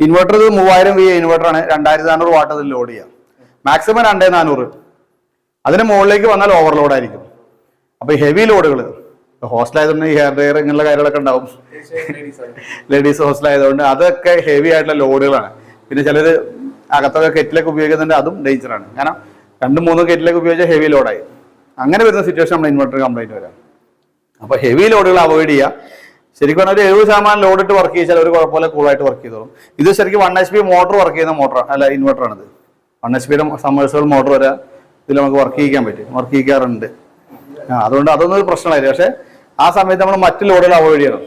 ഇൻവെർട്ടർ ഇത് മൂവായിരം വി ഇൻവെർട്ടറാണ് രണ്ടായിരത്തി നാനൂറ് വാട്ട് അതിൽ ലോഡ് ചെയ്യാം. മാക്സിമം രണ്ടേ നാനൂറ്. അതിന് മുകളിലേക്ക് വന്നാൽ ഓവർലോഡ് ആയിരിക്കും. അപ്പൊ ഹെവി ലോഡുകൾ ഹോസ്റ്റൽ ആയതുകൊണ്ട് ഹെയർ ഡ്രയർ ഇങ്ങനെയുള്ള കാര്യങ്ങളൊക്കെ ഉണ്ടാവും. ലേഡീസ് ഹോസ്റ്റൽ ആയതുകൊണ്ട് ഹോസ്റ്റലായതുകൊണ്ട് അതൊക്കെ ഹെവി ആയിട്ടുള്ള ലോഡുകളാണ് പിന്നെ ചിലർ അകത്തൊക്കെ കെറ്റിലൊക്കെ ഉപയോഗിക്കുന്നുണ്ട് അതും ഡേഞ്ചറാണ് കാരണം രണ്ടും മൂന്നും കെറ്റിലൊക്കെ ഉപയോഗിച്ചാൽ ഹെവി ലോഡായി അങ്ങനെ വരുന്ന സിറ്റുവേഷൻ നമ്മൾ ഇൻവെർട്ടർ കംപ്ലൈന്റ് വരാം. അപ്പൊ ഹെവി ലോഡുകൾ അവോയ്ഡ് ചെയ്യുക ശരിക്കും പറഞ്ഞാൽ ഒരു എഴുപത് ശതമാനം ലോഡ് ഇട്ട് വർക്ക് ചെയ്താൽ ഒരു കുഴപ്പമില്ല കൂളായിട്ട് വർക്ക് ചെയ്തോളും. ഇത് ശരിക്കും one H P motor work ചെയ്യുന്ന മോട്ടർ അല്ല ഇൻവെർട്ടർ ഇത് വൺ എച്ച് പിയുടെ സമ്മേഴ്സുകൾ മോട്ടർ വരെ. ഇതിൽ നമുക്ക് വർക്ക് ചെയ്യിക്കാൻ പറ്റും. വർക്ക് ചെയ്യിക്കാറുണ്ട്. ആ അതുകൊണ്ട് അതൊന്നും ഒരു പ്രശ്നമായില്ല പക്ഷേ ആ സമയത്ത് നമ്മൾ മറ്റു ലോഡുകൾ അവോയ്ഡ് ചെയ്യണം.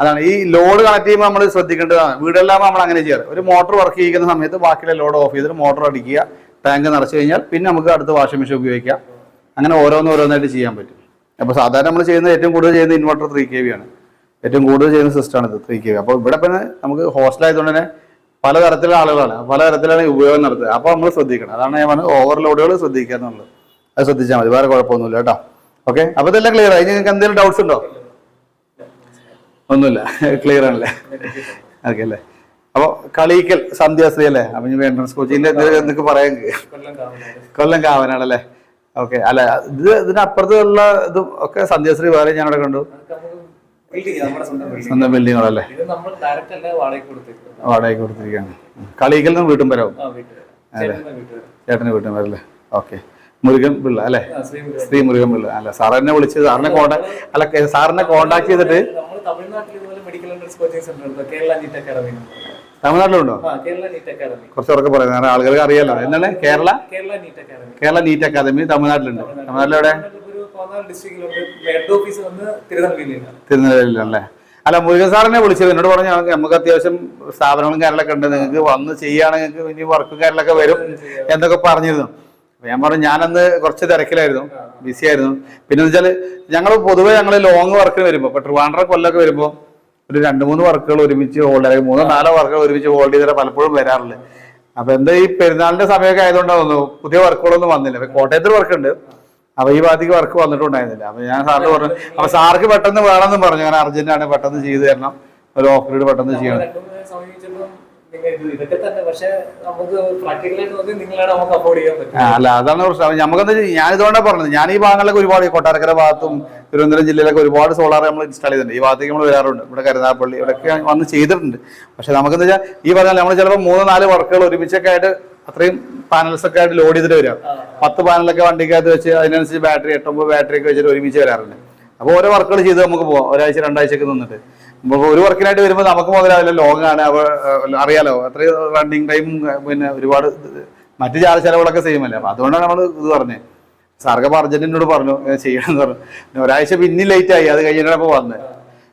അതാണ്. ഈ ലോഡ് കണക്ട് ചെയ്യുമ്പോൾ നമ്മൾ ശ്രദ്ധിക്കേണ്ടതാണ്. വീടെല്ലാം നമ്മൾ അങ്ങനെ ചെയ്യാറ്. ഒരു മോട്ടോർ വർക്ക് ചെയ്യുന്ന സമയത്ത് ബാക്കിയുള്ള ലോഡ് ഓഫ് ചെയ്തിട്ട് മോട്ടോർ അടിക്കുക ടാങ്ക് നിറച്ച് കഴിഞ്ഞാൽ പിന്നെ നമുക്ക് അടുത്ത വാഷിംഗ് മെഷീൻ ഉപയോഗിക്കാം. അങ്ങനെ ഓരോന്ന് ഓരോന്നായിട്ട് ചെയ്യാൻ പറ്റും. അപ്പോൾ സാധാരണ നമ്മൾ ചെയ്യുന്നത് ഏറ്റവും കൂടുതൽ ചെയ്യുന്ന ഇൻവെർട്ടർ ത്രീ കെ വി ആണ്. ഏറ്റവും കൂടുതൽ ചെയ്യുന്ന സിസ്റ്റമാണ് ഇത് ത്രീ കെ വി അപ്പോൾ ഇവിടെ പിന്നെ നമുക്ക് ഹോസ്റ്റലായതുകൊണ്ട് തന്നെ പലതരത്തിലുള്ള ആളുകളാണ്. പലതരത്തിലാണ് ഉപയോഗം നടത്തുക അപ്പോൾ നമ്മൾ ശ്രദ്ധിക്കണം. അതാണ് ഞാൻ പറഞ്ഞത് ഓവർലോഡുകൾ ശ്രദ്ധിക്കുക എന്നുള്ളത്. അത് ശ്രദ്ധിച്ചാൽ മതി. വേറെ കുഴപ്പമൊന്നുമില്ല കേട്ടോ. ഓക്കെ അപ്പോൾ ഇതെല്ലാം ക്ലിയർ ആയി. നിങ്ങൾക്ക് എന്തെങ്കിലും ഡൗട്ട്സ് ഉണ്ടോ? ഒന്നുമില്ല. ക്ലിയർ ആണല്ലേ? ഓക്കെ അല്ലേ? അപ്പോൾ കളീക്കൽ സന്ധ്യാശ്രീ അല്ലേ? അപ്പം ഇനി എൻട്രൻസ് എന്തെങ്കിലും എന്തൊക്കെ പറയാൻ കൊല്ലം കാവനാണല്ലേ? ഓക്കെ അല്ല ഇത് ഇതിനപ്പുറത്തുള്ള ഇതും ഒക്കെ സന്ധ്യാശ്രീ വേറെ ഞാനവിടെ കണ്ടു അതൊക്കെ നമുക്ക് ബിൽഡിംഗ് നമ്മുടെ സ്വന്തം ബിൽഡിങ്ങുകളല്ലേ? വാടകയ്ക്ക് കൊടുത്തിരിക്കുകയാണ്. കളീക്കൽ നിന്ന് വീട്ടും വരാവും? ചേട്ടന്റെ വീട്ടുകാർ ചേട്ടന് വീട്ടും വരല്ലേ ഓക്കെ. മുരുകൻ പിള്ള അല്ലേ? ശ്രീ മുരുകൻ. പിള്ള. അല്ല സാറിനെ വിളിച്ച് സാറിനെ കോണ്ടാക്ട് അല്ല സാറിനെ കോണ്ടാക്ട് ചെയ്തിട്ട് തമിഴ്നാട്ടിലുണ്ടോ? കുറച്ച് ഉറക്കെ പറയാം. കാരണം ആളുകൾക്ക് അറിയാലോ. എന്താണ്? Kerala Kerala NEET academy Kerala NEET academy തമിഴ്നാട്ടിലുണ്ട്. തമിഴ്നാട്ടിലെവിടെ? ഡിസ്ട്രിക്റ്റിലുണ്ട് ഹെഡ് ഓഫീസ് വന്ന് തിരുനെൽവേലിയിലാണ് തിരുനെല്വേലിയിലല്ലേ അല്ല മുരുകൻ സാറിനെ വിളിച്ചത്. എന്നോട് പറഞ്ഞു "ഞങ്ങൾക്ക് നമുക്ക് അത്യാവശ്യം സ്ഥാപനങ്ങളും കാര്യങ്ങളൊക്കെ ഉണ്ട്. നിങ്ങൾക്ക് വന്ന് ചെയ്യുകയാണെങ്കിൽ നിങ്ങൾക്ക് ഇനി വർക്കും കാര്യങ്ങളൊക്കെ വരും എന്നൊക്കെ പറഞ്ഞിരുന്നു. ഞാൻ പറഞ്ഞു ഞാനന്ന് കുറച്ച് തിരക്കിലായിരുന്നു. ബിസി ആയിരുന്നു. പിന്നെ വെച്ചാൽ ഞങ്ങൾ പൊതുവെ ഞങ്ങൾ ലോങ് വർക്കിന് വരുമ്പോൾ ഇപ്പൊ ട്രിവാൻഡ്ര കൊല്ലമൊക്കെ വരുമ്പോൾ ഒരു രണ്ട് മൂന്ന് വർക്കുകൾ ഒരുമിച്ച് ഹോൾഡ് അല്ലെങ്കിൽ മൂന്നോ നാലോ വർക്കുകൾ ഒരുമിച്ച് ഹോൾഡ് ചെയ്തിട്ട് പലപ്പോഴും വരാറുണ്ട് അപ്പൊ എന്താ ഈ പെരുന്നാളിന്റെ സമയമൊക്കെ ആയതുകൊണ്ടാണ് തോന്നുന്നു പുതിയ വർക്കുകളൊന്നും വന്നില്ല. കോട്ടയത്തിൽ വർക്ക് ഉണ്ട്. അപ്പൊ ഈ ഭാഗത്തേക്ക് വർക്ക് വന്നിട്ടുണ്ടായിരുന്നില്ല. അപ്പൊ ഞാൻ സാറിന് പറഞ്ഞു അപ്പൊ സാർക്ക് പെട്ടെന്ന് വേണമെന്ന് പറഞ്ഞു. ഞാൻ അർജന്റാണ് പെട്ടെന്ന് ചെയ്തു തരണം. ഒരു ഓഫറിട് പെട്ടെന്ന് ചെയ്യണം. അല്ല അതാണ് പ്രശ്നം. നമുക്കെന്താ ഞാൻ ഇതുകൊണ്ടാണ് പറഞ്ഞത്. ഞാൻ ഈ ഭാഗങ്ങളിലൊക്കെ ഒരുപാട് കൊട്ടാരക്കര ഭാഗത്തും തിരുവനന്തപുരം ജില്ലയിലൊക്കെ ഒരുപാട് സോളാർ നമ്മൾ ഇൻസ്റ്റാൾ ചെയ്തിട്ടുണ്ട്. ഈ ഭാഗത്തേക്ക് നമ്മൾ വരാറുണ്ട്. ഇവിടെ കരുനാഗപ്പള്ളി ഇവിടെയൊക്കെ വന്ന് ചെയ്തിട്ടുണ്ട്. പക്ഷെ നമുക്കെന്താ വെച്ചാൽ ഈ പറഞ്ഞാൽ നമ്മൾ ചിലപ്പോൾ മൂന്ന് നാല് വർക്കുകൾ ഒരുമിച്ചൊക്കെ ആയിട്ട് അത്രയും പാനൽസ് ഒക്കെ ആയിട്ട് ലോഡ് ചെയ്തിട്ട് വരാം പത്ത് പാനലൊക്കെ വണ്ടിക്കകത്ത് വെച്ച് അതിനനുസരിച്ച് ബാറ്ററി എട്ടൊമ്പത് ബാറ്ററി ഒക്കെ വെച്ചിട്ട് ഒരുമിച്ച് വരാറുണ്ട്. അപ്പോൾ ഓരോ വർക്കുകൾ ചെയ്ത് നമുക്ക് പോവാം. ഒരാഴ്ച രണ്ടാഴ്ചയൊക്കെ നിന്നിട്ട്. അപ്പോൾ ഒരു വർക്കിനായിട്ട് വരുമ്പോൾ നമുക്ക് മുതലാവില്ല ലോങ് ആണ്. അവ അറിയാലോ അത്രയും റണ്ണിങ് ടൈം പിന്നെ ഒരുപാട് മറ്റു ചാർജ് ചെലവുകളൊക്കെ സെയിം അല്ലേ? അപ്പൊ അതുകൊണ്ടാണ് നമ്മൾ ഇത് പറഞ്ഞത് സാർക്ക് അർജന്റിനോട് പറഞ്ഞു ചെയ്യണം ചെയ്യണമെന്ന് പറഞ്ഞു. ഒരാഴ്ച പിന്നെ ലേറ്റ് ആയി. അത് കഴിഞ്ഞിട്ടാണ് അപ്പോൾ വന്നത്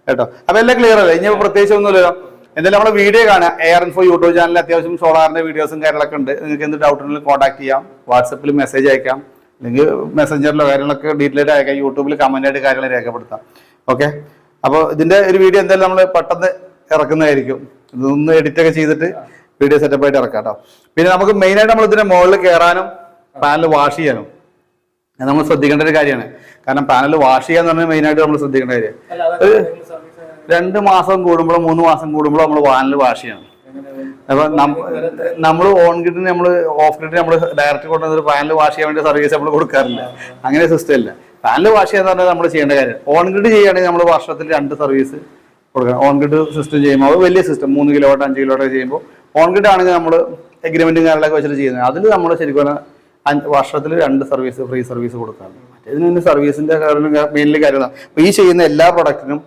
കേട്ടോ? അപ്പോൾ എല്ലാം ക്ലിയർ അല്ലേ? ഇനി പ്രത്യേകിച്ച് ഒന്നുമില്ലല്ലോ. എന്തായാലും നമ്മൾ വീഡിയോ കാണാം. എ ആർ ഇൻഫോ യൂട്യൂബ് ചാനലിൽ അത്യാവശ്യം സോളാറിന്റെ വീഡിയോസും കാര്യങ്ങളൊക്കെ ഉണ്ട്. നിങ്ങൾക്ക് എന്ത് ഡൗട്ട് ഉണ്ടെങ്കിൽ കോൺടാക്ട് ചെയ്യാം. വാട്സപ്പിൽ മെസ്സേജ് അയക്കാം. അല്ലെങ്കിൽ മെസ്സഞ്ചറിലോ കാര്യങ്ങളൊക്കെ ഡീറ്റെയിൽ അയക്കാം. യൂട്യൂബിൽ കമന്റ് ആയിട്ട് കാര്യങ്ങൾ രേഖപ്പെടുത്താം. ഓക്കെ അപ്പോൾ ഇതിന്റെ ഒരു വീഡിയോ എന്തായാലും നമ്മൾ പെട്ടെന്ന് ഇറക്കുന്നതായിരിക്കും. ഇതൊന്ന് എഡിറ്റ് ഒക്കെ ചെയ്തിട്ട് വീഡിയോ സെറ്റപ്പ് ആയിട്ട് ഇറക്കാം കേട്ടോ. പിന്നെ നമുക്ക് മെയിൻ ആയിട്ട് നമ്മൾ ഇതിന്റെ മുകളിൽ കയറാനും പാനൽ വാഷ് ചെയ്യാനും. നമ്മൾ ശ്രദ്ധിക്കേണ്ട ഒരു കാര്യമാണ്. കാരണം പാനൽ വാഷ് ചെയ്യാന്ന് പറഞ്ഞാൽ മെയിൻ ആയിട്ട് നമ്മൾ ശ്രദ്ധിക്കേണ്ട കാര്യം. രണ്ട് മാസം കൂടുമ്പോഴോ മൂന്ന് മാസം കൂടുമ്പോഴോ നമ്മൾ വാനിൽ വാഷ് ചെയ്യണം. അപ്പൊ നമ്മൾ ഓൺ ഗ്രിഡിന് നമ്മൾ ഓഫ് ഗ്രിഡിന് നമ്മൾ ഡയറക്റ്റ് കൊണ്ടുവന്നിട്ട് പാനൽ വാഷ് ചെയ്യാൻ വേണ്ടി സർവീസ് നമ്മൾ കൊടുക്കാറില്ല. അങ്ങനെ സിസ്റ്റം ഇല്ല. പാനൽ വാഷ് ചെയ്യാന്ന് പറഞ്ഞാൽ നമ്മൾ ചെയ്യേണ്ട കാര്യം. ഓൺ ഗ്രിഡ് ചെയ്യുകയാണെങ്കിൽ നമ്മൾ വർഷത്തിൽ രണ്ട് സർവീസ് കൊടുക്കണം. ഓൺ ഗ്രിഡ് സിസ്റ്റം ചെയ്യുമ്പോൾ അത് വലിയ സിസ്റ്റം മൂന്ന് കിലോ വാട്ട് അഞ്ച് കിലോ വാട്ട് ചെയ്യുമ്പോൾ ഓൺ ഗ്രിഡ് ആണെങ്കിൽ നമ്മൾ എഗ്രിമെന്റും കാര്യങ്ങളൊക്കെ വെച്ചിട്ട് ചെയ്യുന്നത്. അതിൽ നമ്മൾ ശരിക്കും വർഷത്തിൽ രണ്ട് സർവീസ് ഫ്രീ സർവീസ് കൊടുക്കാറുണ്ട് മറ്റേതിന് സർവീസിന്റെ മെയിൻലി കാര്യങ്ങളാണ്. അപ്പൊ ഈ ചെയ്യുന്ന എല്ലാ പ്രൊഡക്റ്റിനും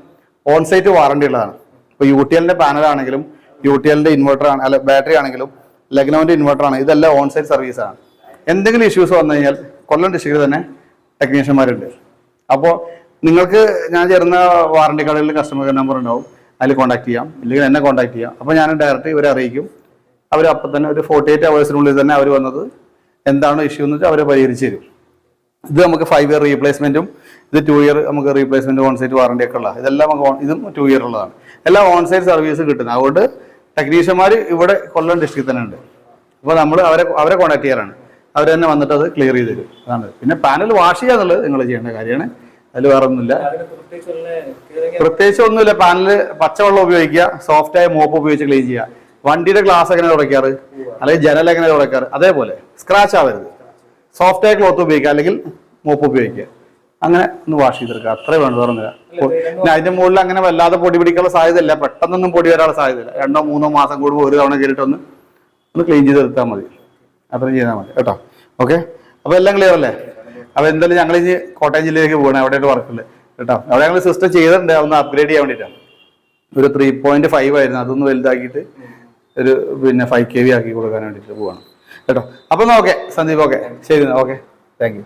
ഓൺ സൈറ്റ് വാറണ്ടി ഉള്ളതാണ്. ഇപ്പൊ യു ടി എല്ലിന്റെ പാനൽ ആണെങ്കിലും യു ടി എല്ലിന്റെ ഇൻവെർട്ടർ ആണ് അല്ല ബാറ്ററി ആണെങ്കിലും ലഗ്നോന്റെ ഇൻവെർട്ടർ ആണ് ഇതെല്ലാം ഓൺ സൈറ്റ് സർവീസ് ആണ്. എന്തെങ്കിലും ഇഷ്യൂസ് വന്നു കഴിഞ്ഞാൽ കൊല്ലം ഡിസ്ട്രിക്റ്റിൽ തന്നെ ടെക്നീഷ്യന്മാരുണ്ട് അപ്പോൾ നിങ്ങൾക്ക് ഞാൻ ചേർന്ന വാറണ്ടി കടകളിൽ കസ്റ്റമർ കെയർ നമ്പർ ഉണ്ടാവും. അതിൽ കോൺടാക്ട് ചെയ്യാം. ഇല്ലെങ്കിൽ എന്നെ കോൺടാക്ട് ചെയ്യാം. അപ്പോൾ ഞാൻ ഡയറക്റ്റ് ഇവരെ അറിയിക്കും. അവർ അപ്പം തന്നെ ഒരു ഫോർട്ടി എയ്റ്റ് അവേഴ്സിനുള്ളിൽ തന്നെ അവർ വന്നത് എന്താണ് ഇഷ്യൂ എന്ന് വെച്ചാൽ അവരെ പരിഹരിച്ച് തരും. ഇത് നമുക്ക് ഫൈവ് ഇയർ റീപ്ലേസ്മെന്റും ഇത് ടു ഇയർ നമുക്ക് റീപ്ലേസ്മെന്റ് ഓൺസൈറ്റ് വാറണ്ടി ഒക്കെ ഉള്ള ഇതെല്ലാം നമുക്ക് ഇതും ടു ഇയർ ഉള്ളതാണ്. എല്ലാം ഓൺസൈറ്റ് സർവീസ് കിട്ടുന്നത്. അതുകൊണ്ട് ടെക്നീഷ്യന്മാർ ഇവിടെ കൊല്ലം ഡിസ്ട്രിക്റ്റിൽ തന്നെ ഉണ്ട്. അപ്പോൾ നമ്മൾ അവരെ അവരെ കോൺടാക്ട് ചെയ്യാറാണ് അവർ തന്നെ വന്നിട്ട് അത് ക്ലിയർ ചെയ്ത് തരും. അതാണ്. പിന്നെ പാനൽ വാഷ് ചെയ്യുക എന്നുള്ളത് നിങ്ങൾ ചെയ്യേണ്ട കാര്യമാണ്. അതിൽ വേറെ ഒന്നുമില്ല പ്രത്യേകിച്ച് ഒന്നുമില്ല. പാനൽ പച്ചവെള്ളം ഉപയോഗിക്കുക സോഫ്റ്റ് ആയ മോപ്പ് ഉപയോഗിച്ച് ക്ലീൻ ചെയ്യുക. വണ്ടിയുടെ ഗ്ലാസ് എങ്ങനെ തുടയ്ക്കാറ്? അല്ലെങ്കിൽ ജനൽ എങ്ങനെ തുടയ്ക്കാറ്? അതേപോലെ സ്ക്രാച്ച് ആവരുത്. സോഫ്റ്റ് ആയ ക്ലോത്ത് ഉപയോഗിക്കുക അല്ലെങ്കിൽ മോപ്പ് ഉപയോഗിക്കുക. അങ്ങനെ ഒന്ന് വാഷ് ചെയ്തെടുക്കുക. അത്രേ വേണം വേറെ ഒന്നുമില്ല പിന്നെ അതിന്റെ മുകളിൽ അങ്ങനെ വല്ലാതെ പൊടി പിടിക്കാനുള്ള സാധ്യത ഇല്ല പെട്ടെന്നൊന്നും പൊടി വരാനുള്ള സാധ്യത ഇല്ല രണ്ടോ മൂന്നോ മാസം കൂടുമ്പോൾ ഒരു തവണ കയറിയിട്ടൊന്ന് ഒന്ന് ക്ലീൻ ചെയ്തെടുത്താൽ മതി. അത്രയും ചെയ്താൽ മതി. കേട്ടോ? ഓക്കെ അപ്പൊ എല്ലാം ക്ലിയർ അല്ലേ? അപ്പൊ എന്തായാലും ഞങ്ങൾ ഇനി കോട്ടയം ജില്ലയിലേക്ക് പോകണം എവിടെയായിട്ട് വർക്കുണ്ട് കേട്ടോ? അവിടെ ഞങ്ങൾ സിസ്റ്റം ചെയ്തിട്ടുണ്ട്. അതൊന്ന് അപ്ഗ്രേഡ് ചെയ്യാൻ വേണ്ടിയിട്ടാണ്. ഒരു ത്രീ പോയിന്റ് ഫൈവ് ആയിരുന്നു. അതൊന്ന് വലുതാക്കിയിട്ട് ഒരു പിന്നെ ഫൈവ് കെ വി ആക്കി കൊടുക്കാൻ വേണ്ടിയിട്ട് പോവാണ്. കേട്ടോ? അപ്പൊ ഓക്കെ സന്ദീപ് ഓക്കെ ശരി ഓക്കെ താങ്ക് യു